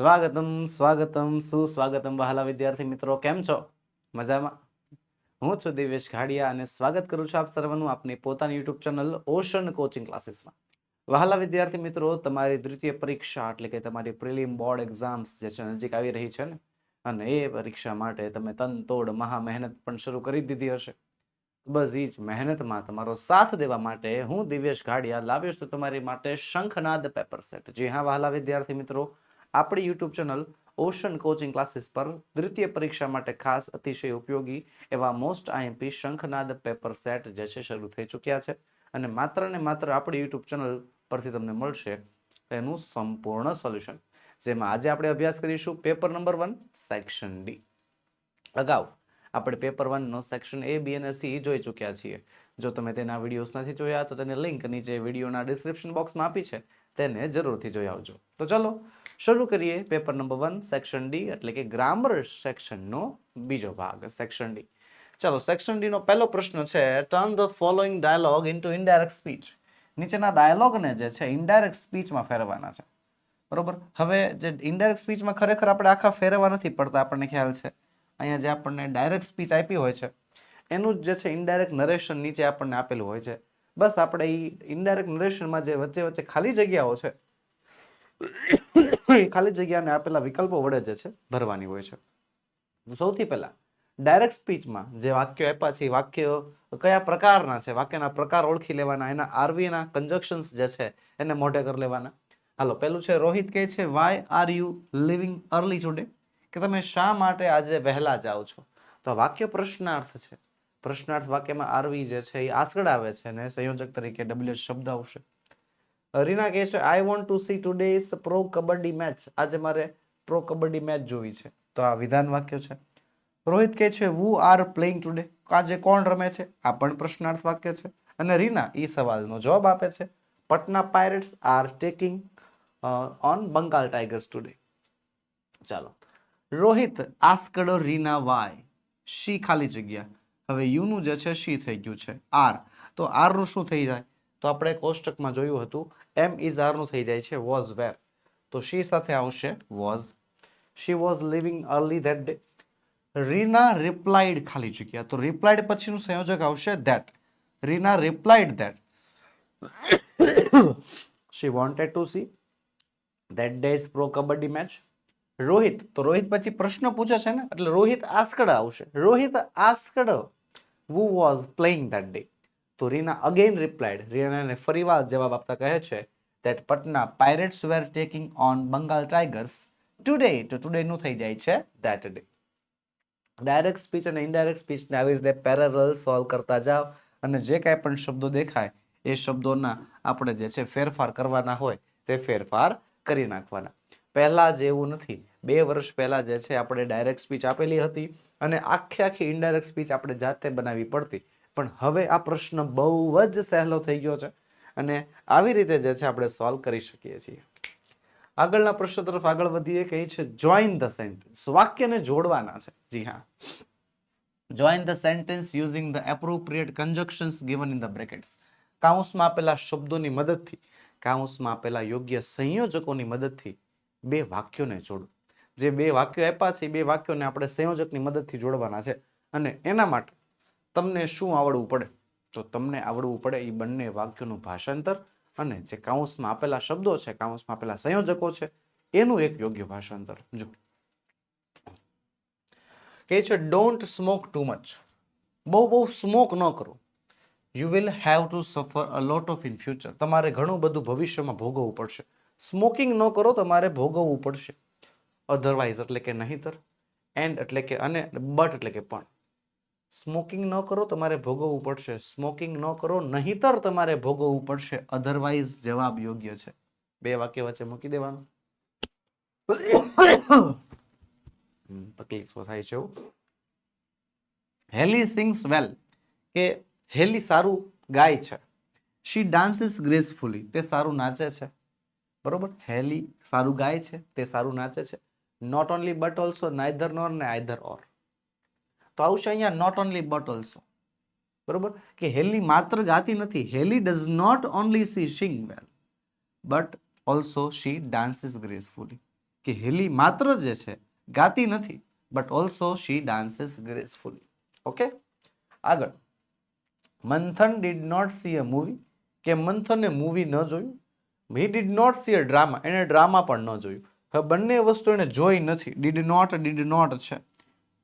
સ્વાગતમ સ્વાગતમ, સુસ્વાગતમ વહાલા વિદ્યાર્થી મિત્રો, કેમ છો? મજામાં? હું છું દિવેશ ઘાડિયા અને સ્વાગત કરું છું આપ સર્વનું આપની પોતાની યુટ્યુબ ચેનલ ઓશન કોચિંગ ક્લાસીસમાં. વહાલા વિદ્યાર્થી મિત્રો, તમારી દ્વિતીય પરીક્ષા એટલે કે તમારી પ્રિલિમ બોર્ડ એક્ઝામ્સ જે છે, નજીક આવી રહી છે ને, અને એ પરીક્ષા માટે તમે તનતોડ મહા મહેનત પણ શરૂ કરી દીધી હશે. બસ એ જ મહેનતમાં તમારો સાથ દેવા માટે હું દિવ્યેશ ઘાડિયા લાવ્યો છું તમારી માટે શંખનાદ પેપર સેટ. જી હા, વહાલા વિદ્યાર્થી મિત્રો આપણી YouTube channel Ocean Coaching Classes પર દ્વિતીય પરીક્ષા માટે ખાસ અતિશય ઉપયોગી એવા most IMP Shankhnad paper set જે છે શરૂ થઈ ચૂક્યા છે. અને માત્ર ને માત્ર આપણી યુટ્યુબ ચેનલ પરથી તમને મળશે એનું સંપૂર્ણ સોલ્યુશન જેમાં આજે આપણે અભ્યાસ કરીશું paper number one section D અગાઉ આપણે પેપર વનનો સેક્શન એ બી અને સી જોઈ ચૂક્યા છીએ. જો તમે તેના વિડીયોઝ નથી જોયા તો તેને લિંક નીચે વિડીયોના ડિસ્ક્રિપ્શન બોક્સમાં આપી છે, તેને જરૂરથી જોઈ આવજો. તો ચલો શરૂ કરીએ paper number one section D એટલે કે ગ્રામર સેક્શનનો બીજો ભાગ સેક્શન ડી ચાલો સેક્શન ડીનો પહેલો પ્રશ્ન છે turn the following dialogue into indirect speech નીચેના ડાયલોગને જે છે ઇનડાયરેક્ટ સ્પીચમાં ફેરવવાના છે. બરોબર? હવે જે ઇનડાયરેક્ટ સ્પીચમાં ખરેખર આપણે આખા ફેરવવા નથી પડતા, આપણને ખ્યાલ છે. અહીંયા જે આપણને ડાયરેક્ટ સ્પીચ આપી હોય છે, એનું જ જે છે ઇનડાયરેક્ટ નરેશન નીચે આપણને આપેલું હોય છે. બસ આપણે એ ઇનડાયરેક્ટ નરેશનમાં જે વચ્ચે વચ્ચે ખાલી જગ્યાઓ છે એ ખાલી જગ્યાને આપેલા વિકલ્પો વડે જે છે, ભરવાની હોય છે. સૌથી પહેલા ડાયરેક્ટ સ્પીચમાં જે વાક્યો આપ્યા છે વાક્યો કયા પ્રકારના છે? વાક્યના પ્રકાર ઓળખી લેવાના, એના આરવીના કન્જક્શન્સ જે છે, એને મોઢે કરી લેવાના. હાલો પેલું છે, રોહિત કહે છે why are you leaving early today કે તમે શા માટે આજે વહેલા જાઓ છો? તો વાક્ય પ્રશ્નાર્થ છે. પ્રશ્નાર્થ વાક્યમાં આરવી જે છે, એ આસગડ આવે છે અને સંયોજક તરીકે ડબલ્યુ શબ્દ આવશે. રીના કહે છે I want to see today is pro kabaddi match આજે મારે પ્રો કબડ્ડી મેચ જોવી છે. તો આ વિધાન વાક્ય છે. રોહિત કહે છે વુ આર પ્લેઇંગ ટુડે આજે કોણ રમે છે? આ પણ પ્રશ્નાર્થ વાક્ય છે. અને રીના એ સવાલનો જવાબ આપે છે Patna Pirates are taking on Bengal Tigers today ચાલો. Rohit asked Reena why she ખાલી જગ્યા. હવે યુનું જે છે, શી થઈ ગયું છે? આર. તો આરનું શું થઈ જાય? તો આપણે કોષ્ટકમાં જોયું હતું એમ ઇઝ આરનું થઈ જાય છે વોઝ વેર તો શી સાથે આવશે? Was she was leaving early that day Reena replied ખાલી જગ્યા. તો રિપ્લાઇડ પછીનું સંયોજક આવશે that Reena replied that she wanted to see that day is pro kabaddi match Rohit તો રોહિત પછી પ્રશ્ન પૂછે છે ને? એટલે રોહિત આસ્કડ આવશે. Rohit asked. Who was playing that day? તો રીના અગેન રિપ્લાઇડ રીનાને ફરીવાર જવાબ આપતા કહે છે that Patna Pirates were taking on Bengal Tigers today તો ટુડે નું થઈ જાય છે દેટ ડે ડાયરેક્ટ સ્પીચ અને ઇનડાયરેક્ટ સ્પીચને આવી રીતે પેરેરલ સોલ્વ કરતા જાઓ અને જે કાંઈ પણ શબ્દો દેખાય, એ શબ્દોના આપણે જે છે ફેરફાર કરવાના હોય તે ફેરફાર કરી નાખવાના. પહેલાં જેવું નથી. બે વર્ષ પહેલાં જે છે આપણે ડાયરેક્ટ સ્પીચ આપેલી હતી અને આખી આખી ઇનડાયરેક્ટ સ્પીચ આપણે જાતે બનાવવી પડતી. પણ હવે આ પ્રશ્ન બહુ જ સહેલો થઈ ગયો છે અને આવી રીતે જે છે આપણે સોલ્વ કરી શકીએ છીએ. આગળના પ્રશ્ન તરફ આગળ વધીએ, કહે છે જોઈન ધ સેન્ટેન્સ વાક્યને જોડવાના છે. જી હા. Join the sentence using the appropriate conjunctions given in the brackets કાઉન્સમાં આપેલા શબ્દોની મદદથી, કાઉન્સમાં આપેલા યોગ્ય સંયોજકોની મદદથી બે વાક્યોને જોડો. જે બે વાક્યો આપ્યા છે, એ બે વાક્યોને આપણે સંયોજકની મદદથી જોડવાના છે. અને એના માટે તમને શું આવડવું પડે? તો તમને આવડવું પડે એ બંને વાક્યોનું ભાષાંતર અને જે કાઉન્સમાં આપેલા શબ્દો છે, કાઉન્સમાં આપેલા સંયોજકો છે, એનું એક યોગ્ય ભાષાંતર. જો. કહે છે ડોન્ટ સ્મોક ટુ મચ બહુ બહુ સ્મોક ન કરો. You will have to suffer a lot of in future તમારે ઘણું બધું ભવિષ્યમાં ભોગવવું પડશે. સ્મોકિંગ ન કરો, તમારે ભોગવવું પડશે. અધરવાઇઝ એટલે કે નહીતર. એન્ડ એટલે કે અને બટ એટલે કે પણ. સ્મોકિંગ ન કરો, તમારે ભોગવવું પડશે. સ્મોકિંગ ન કરો, નહીતર તમારે ભોગવવું પડશે. અધરવાઇઝ જવાબ યોગ્ય છે. બે વાક્ય વચ્ચે મૂકી દેવાનું. તકલીફો થાય છે હેલી સિંગ્સ વેલ કે હેલી સારું ગાય છે. શી ડાન્સિસ ગ્રેસફુલી તે સારું નાચે છે. બરોબર? હેલી સારું ગાય છે. તે સારું નાચે છે. Not only but also neither nor ને આઈધર ઓર તો આવશે અહીંયા નોટ ઓનલી બટ ઓલ્સો બરોબર? કે હેલી માત્ર ગાતી નથી, Heli does not only see sing well but also she dances gracefully કે હેલી માત્ર જે છે, ગાતી નથી but also she dances gracefully okay આગળ. Manthan did not see a movie કે મંથને મૂવી ન જોયું. He did not see a drama એને ડ્રામા પણ ન જોયું. હવે બંને વસ્તુ એને જોઈ નથી. ડીડ નોટ ડીડ નોટ છે.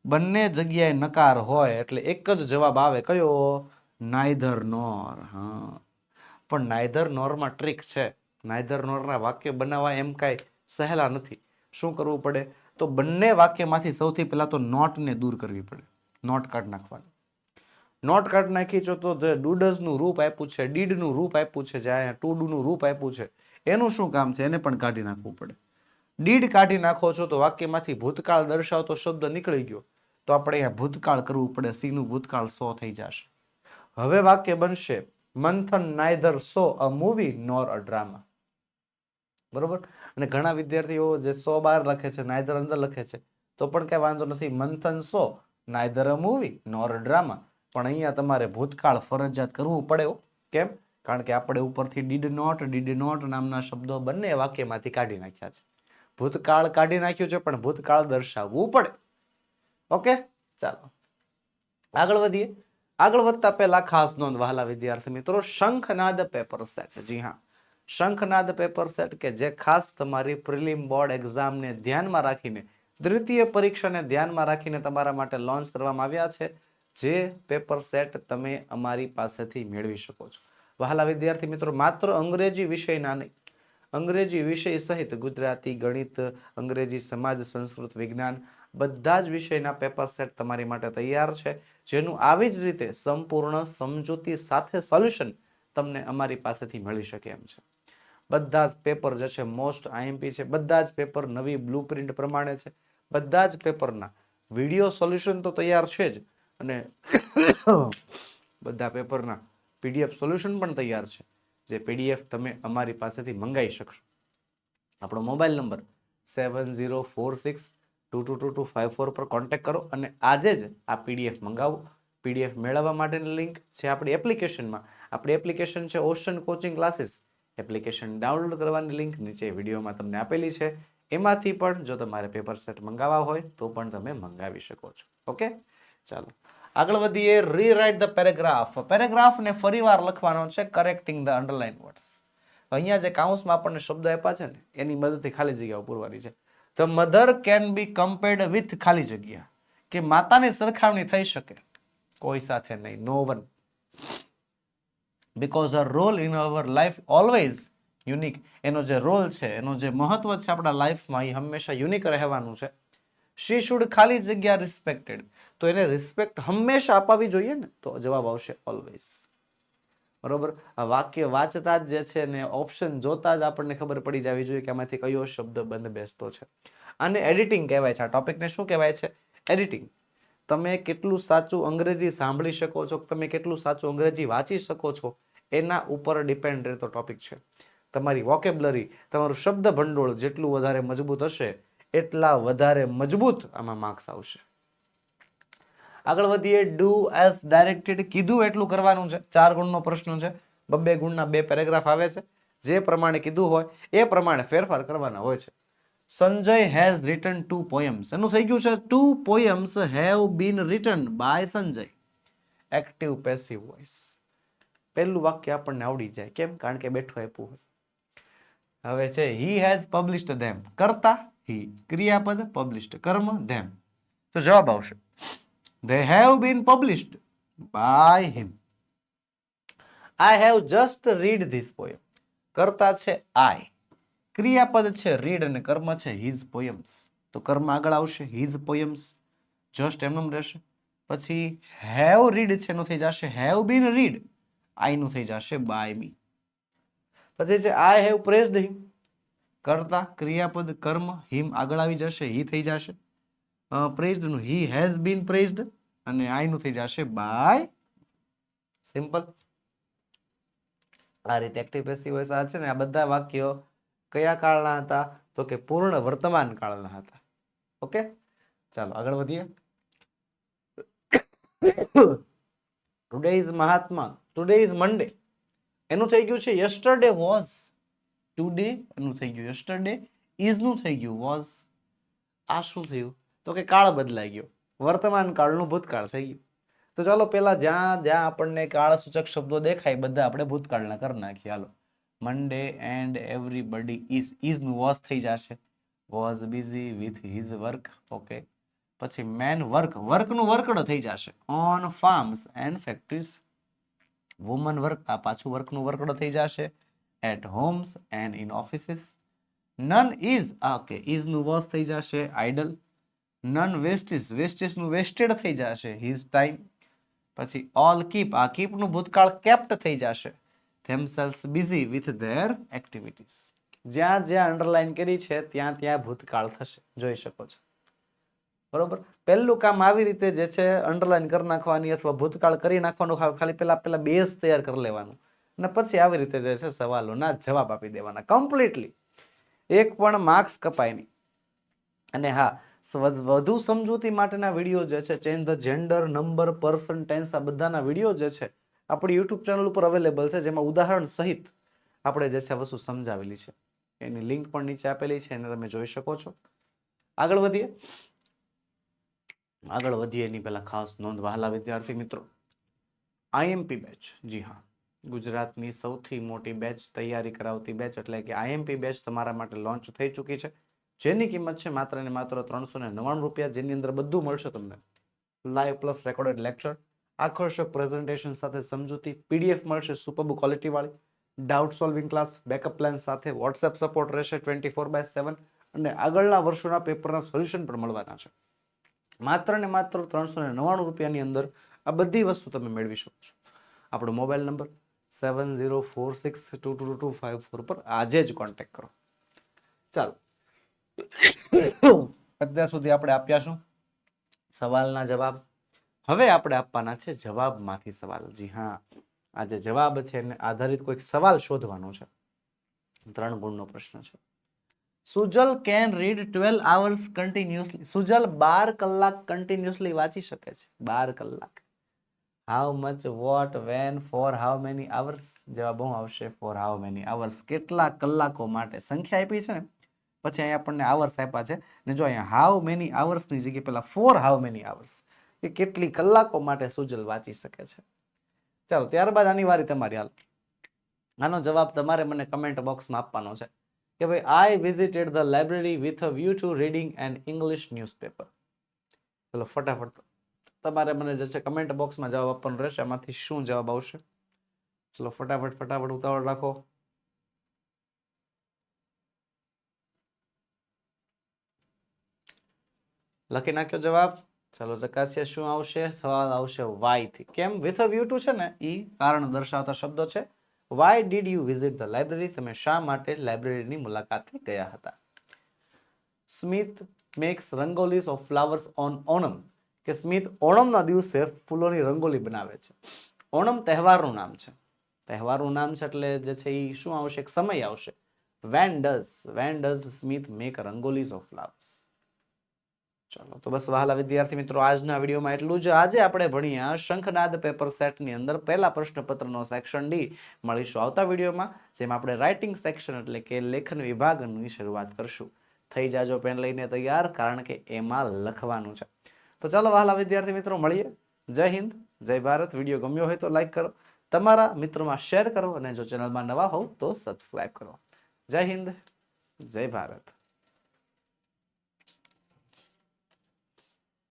બંને જગ્યાએ નકાર હોય એટલે એક જ જવાબ આવે કયો? નાયધર નોર. હા. પણ નાયધર નોરમાં ટ્રીક છે. નાયધર નોરના વાક્ય બનાવવા એમ કાંઈ સહેલા નથી. શું કરવું પડે? તો બંને વાક્યમાંથી સૌથી પહેલાં તો નોટને દૂર કરવી પડે. નોટ કાઢ નાખવાની. નોટ કાઢ નાખી છો તો જે ડુડઝનું રૂપ આપ્યું છે, ડીડનું રૂપ આપ્યું છે, જે અહીંયા ટુડુનું રૂપ આપ્યું છે, એનું શું કામ છે? એને પણ કાઢી નાખવું પડે. ડીડ કાઢી નાખો છો તો વાક્યમાંથી ભૂતકાળ દર્શાવતો શબ્દ નીકળી ગયો. તો આપણે અહીંયા ભૂતકાળ કરવું પડે સીનું ભૂતકાળ સો થઈ જશે. હવે વાક્ય બનશે, મંથન નાયધર સો અ મૂવી નોર અ ડ્રામા. બરોબર? અને ઘણા વિદ્યાર્થીઓ જે સો બાર લખે છે, નાયધર અંદર લખે છે, તો પણ કઈ વાંધો નથી, મંથન સો, નાયધર અ મૂવી નોર અ ડ્રામા. પણ અહીંયા તમારે ભૂતકાળ ફરજિયાત કરવું પડે કેમ? કારણ કે આપણે ઉપરથી ડીડ નોટ ડીડ નોટ નામના શબ્દો બંને વાક્યમાંથી કાઢી નાખ્યા છે. ભૂતકાળ કાઢી નાખ્યું છે, પણ ભૂતકાળ દર્શાવવું પડે. ઓકે? ચાલો. આગળ વધીએ. આગળ વધતા પહેલા ખાસ નોંધ વહાલા વિદ્યાર્થી મિત્રો, શંખનાદ પેપર સેટ જી હા. શંખનાદ પેપર સેટ કે જે ખાસ તમારી પ્રિલિમ બોર્ડ એક્ઝામને ધ્યાનમાં રાખીને, દ્વિતીય પરીક્ષાને ધ્યાનમાં રાખીને તમારા માટે લોન્ચ કરવામાં આવ્યા છે. જે પેપર સેટ તમે અમારી પાસેથી મેળવી શકો છો. વહાલા વિદ્યાર્થી મિત્રો, માત્ર અંગ્રેજી વિષયના નહીં, અંગ્રેજી વિષય સહિત ગુજરાતી ગણિત, અંગ્રેજી સમાજ, સંસ્કૃત વિજ્ઞાન બધા જ વિષયના પેપર સેટ તમારી માટે તૈયાર છે. જેનું આવી જ રીતે સંપૂર્ણ સમજૂતી સાથે સોલ્યુશન તમને અમારી પાસેથી મળી શકે એમ છે. બધા જ પેપર જે છે મોસ્ટ આઈએમપી છે, બધા જ પેપર નવી બ્લુપ્રિન્ટ પ્રમાણે છે, બધા જ પેપરના વીડિયો સોલ્યુશન તો તૈયાર છે જ અને બધા પેપરના પીડીએફ સોલ્યુશન પણ તૈયાર છે, જે પીડીએફ તમે અમારી પાસેથી મંગાવી શકશો. આપણો mobile number seven zero four six two two two two five four પર કોન્ટેક્ટ કરો અને આજે જ આ પીડીએફ મંગાવો. પીડીએફ મેળવવા માટેની લિંક છે આપણી એપ્લિકેશનમાં. આપણી એપ્લિકેશન છે Ocean Coaching Classes. Application download કરવાની લિંક નીચે વિડીયોમાં તમને આપેલી છે. એમાંથી પણ જો તમારે પેપર સેટ મંગાવવા હોય તો પણ તમે મંગાવી શકો છો. ઓકે? ચાલો. આગળ વધીએ. રીરાઇટ ધ પેરેગ્રાફ પેરેગ્રાફને ફરીવાર લખવાનો છે કરેક્ટિંગ ધ અંડરલાઇન વર્ડ્સ અહીંયા જે કાઉન્સમાં આપણને શબ્દ આપ્યા છે ને, એની મદદથી ખાલી જગ્યાઓ પૂરવાની છે. The mother can be compared with ખાલી જગ્યા. કે માતાની સરખામણી થઈ શકે. કોઈ સાથે નહીં. No one because a role in our life always unique એનો જે રોલ છે, એનો જે મહત્વ છે આપણા લાઈફમાં એ હંમેશા યુનિક રહેવાનું છે. શી શુડ ખાલી જગ્યા રિસ્પેક્ટેડ તો એને રિસ્પેક્ટ હંમેશા અપાવી જોઈએ ને? તો જવાબ આવશે ઓલવેઝ બરોબર? આ વાક્ય વાંચતા જ જે છે ને ઓપ્શન જોતા જ આપણને ખબર પડી જવી જોઈએ કે આમાંથી કયો શબ્દ બંધ બેસતો છે. આને એડિટિંગ કહેવાય છે. આ ટોપિકને શું કહેવાય છે? એડિટિંગ તમે કેટલું સાચું અંગ્રેજી સાંભળી શકો છો? તમે કેટલું સાચું અંગ્રેજી વાંચી શકો છો? એના ઉપર ડિપેન્ડ રહેતો ટોપિક છે. તમારી વોકેબ્લરી તમારું શબ્દ ભંડોળ જેટલું વધારે મજબૂત હશે, એટલા વધારે મજબૂત આમાં માર્ક્સ આવશે. આગળ વધીએ ડુ એઝ ડાયરેક્ટેડ કીધું એટલું કરવાનું છે. ચાર ગુણનો પ્રશ્ન છે. બબ્બે ગુણના બે પેરેગ્રાફ આવે છે. જે પ્રમાણે કીધું હોય, એ પ્રમાણે ફેરફાર કરવાના હોય છે. Sanjay has written two poems એનું થઈ ગયું છે? Two poems have been written by Sanjay. Active passive voice પહેલું વાક્ય આપણને આવડી જાય. કેમ? કારણ કે બેઠો આપ્યું હોય. હવે છે હી હેઝ પબ્લિશ્ડ ધેમ કરતા હી ક્રિયાપદ પબ્લિશ્ડ કર્મ ધેમ તો જવાબ આવશે. They have been published by him. I have just read this poem. કરતા છે i. ક્રિયાપદ છે રીડ અને કર્મ છે his poems. તો કર્મ આગળ આવશે his poems. જસ્ટ એમનું રહેશે પછી હેવ રીડ છે એનું થઈ જશે હેવ બીન રીડ આઈનું થઈ જશે બાય મી પછી છે આઈ હેવ પ્રેઝડ હિમ કરતા ક્રિયાપદ કર્મ હિમ આગળ આવી જશે હી થઈ જશે પ્રેઝ્ડનું હી હેઝ બીન પ્રેઝડ અને આઈ નું થઈ જશે બાય સિમ્પલ આ રીતે એક્ટિવ પેસિવ વોઇસ આ છે ને, આ બધા વાક્યો કયા કાળના હતા? તો કે પૂર્ણ વર્તમાન કાળના હતા. ઓકે ચાલો, આગળ વધીએ. Today is Mahatma today is Monday એનું થઈ ગયું છે યસ્ટરડે વોઝ ટુડે એનું થઈ ગયું યસ્ટરડે ઇઝનું થઈ ગયું વોઝ આ શું થયું? તો કે કાળ બદલાઈ ગયો. વર્તમાન કાળનું ભૂતકાળ થઈ ગયું. તો ચાલો પેલા જ્યાં જ્યાં આપણને કાળ સૂચક શબ્દો દેખાય, બધા આપણે ભૂતકાળના કરી નાખીએ. હાલો. મંડે એન્ડ એવરીબડી ઇઝ ઇઝનું વોઝ થઈ જશે. Was busy with his work okay પછી મેન વર્ક વર્કનું વર્કડ થઈ જશે. On farms and factories women work આ પાછું વર્કનું વર્કડ થઈ જશે. At homes and in offices none is okay ઇઝનું was થઈ જશે. આઇડલ નન વેસ્ટિસ વેસ્ટિસનું વેસ્ટેડ થઈ જશે. હિઝ ટાઈમ પછી ઓલ કીપ આ કીપનું ભૂતકાળ કેપ્ટ થઈ જશે. Themselves busy with their activities જ્યાં જ્યાં અંડરલાઈન કરી છે, ત્યાં ત્યાં ભૂતકાળ થશે. જોઈ શકો છો. બરોબર? પહેલું કામ આવી રીતે જે છે અંડરલાઈન કરી નાખવાની અથવા ભૂતકાળ કરી નાખવાનું ખાલી પહેલાં પહેલાં બેઝ તૈયાર કરી લેવાનું. અને પછી આવી રીતે જે છે, સવાલોના જવાબ આપી દેવાના. કમ્પ્લીટલી એક પણ માર્ક્સ કપાય નહીં. અને હા વધુ સમજૂતી માટેના વીડિયો જે છે change the gender number person tense આ બધાના વીડિયો જે છે, આપણી યુટ્યુબ ચેનલ ઉપર અવેલેબલ છે, જેમાં ઉદાહરણ સહિત આપણે જે છે વસ્તુ સમજાવેલી છે. એની લિંક પણ નીચે આપેલી છે, એને તમે જોઈ શકો છો. આગળ વધીએ. આગળ વધીએ એની પહેલાં ખાસ નોંધ વહાલા વિદ્યાર્થી મિત્રો. આઈએમપી બેચ જી હા. ગુજરાતની સૌથી મોટી બેચ તૈયારી કરાવતી બેચ એટલે કે આઈએમપી બેચ તમારા માટે લોન્ચ થઈ ચૂકી છે. જેની કિંમત છે માત્ર ને માત્ર ત્રણસો ને નવ્વાણું રૂપિયા, જેની અંદર બધું મળશે તમને. લાઈવ પ્લસ રેકોર્ડેડ લેક્ચર આકર્ષક પ્રેઝન્ટેશન સાથે સમજૂતી પીડીએફ મળશે સુપરબ ક્વોલિટી વાળી doubt solving class backup plan સાથે વોટ્સએપ સપોર્ટ રહેશે ટ્વેન્ટી ફોર બાય સેવન અને આગળના વર્ષોના પેપરના સોલ્યુશન પણ મળવાના છે. માત્ર ને માત્ર ત્રણસો ને નવ્વાણું રૂપિયાની અંદર આ બધી વસ્તુ તમે મેળવી શકો છો. આપણો mobile number seven zero four six two two two five four પર આજે જ કોન્ટેક્ટ કરો. ચાલો અત્યાર સુધી આપણે આપ્યા શું? સવાલના જવાબ. હવે આપણે આપવાના છે જવાબમાંથી સવાલ. જી હા, આ જે જવાબ છે એને આધારિત કોઈક સવાલ શોધવાનો છે. ત્રણ ગુણનો પ્રશ્ન છે. Sujal can read twelve hours continuously. Sujal બાર કલાક કન્ટિન્યુઅસલી વાંચી શકે છે. બાર કલાક. How much what when for how many hours જવાબ હું આવશે. ફોર હાઉ મેની આવર્સ કેટલા કલાકો માટે? સંખ્યા આપી છે ને? પછી અહીંયા આપણને આવર્સ આપ્યા છે. ને જો અહીંયા હાઉ મેની આવર્સની જગ્યાએ પેલા ફોર હાઉ મેની આવર્સ એ કેટલી કલાકો માટે સુજલ વાંચી શકે છે? ચાલો, ત્યારબાદ આની વારી તમારી હાલ. આનો જવાબ તમારે મને કમેન્ટ બોક્સમાં આપવાનો છે કે ભાઈ I visited the library with a view to reading and English newspaper ચલો, ફટાફટ. તમારે મને જે છે કમેન્ટ બોક્સમાં જવાબ આપવાનો રહેશે. આમાંથી શું જવાબ આવશે? ચલો, ફટાફટ ફટાફટ ઉતાવળ રાખો. લખી નાખ્યો જવાબ. ચાલો ચકાસીએ શું આવશે? સવાલ આવશે વાયથી. કેમ? વિથ અ વ્યૂ ટુ છે ને એ કારણ દર્શાવતા શબ્દો છે. Why did you visit the library તમે શા માટે લાઇબ્રેરીની મુલાકાતે ગયા હતા? Smith makes rangolis of flowers on Onam કે સ્મિથ ઓણમના દિવસે ફૂલોની રંગોલી બનાવે છે. ઓણમ તહેવારનું નામ છે. તહેવારનું નામ છે એટલે જે છે એ શું આવશે? એક સમય આવશે. When does when does Smith make rangolis of flowers ચાલો, તો બસ વહાલા વિદ્યાર્થી મિત્રો, આજના વિડીયોમાં એટલું જ. આજે આપણે ભણ્યા શંખનાદ પેપર સેટની અંદર પહેલા પ્રશ્નપત્રનો સેક્શન ડી. મળીશું આવતા વિડીયોમાં, જેમાં આપણે રાઇટિંગ સેક્શન એટલે કે લેખન વિભાગની શરૂઆત કરશું. થઈ જાજો પેન લઈને તૈયાર, કારણ કે એમાં લખવાનું છે. તો ચાલો વહાલા વિદ્યાર્થી મિત્રો, મળીએ. જય હિન્દ, જય ભારત. વીડિયો ગમ્યો હોય તો લાઈક કરો. તમારા મિત્રોમાં શેર કરો અને જો ચેનલમાં નવા હોવ તો સબસ્ક્રાઈબ કરો. જય હિન્દ, જય ભારત.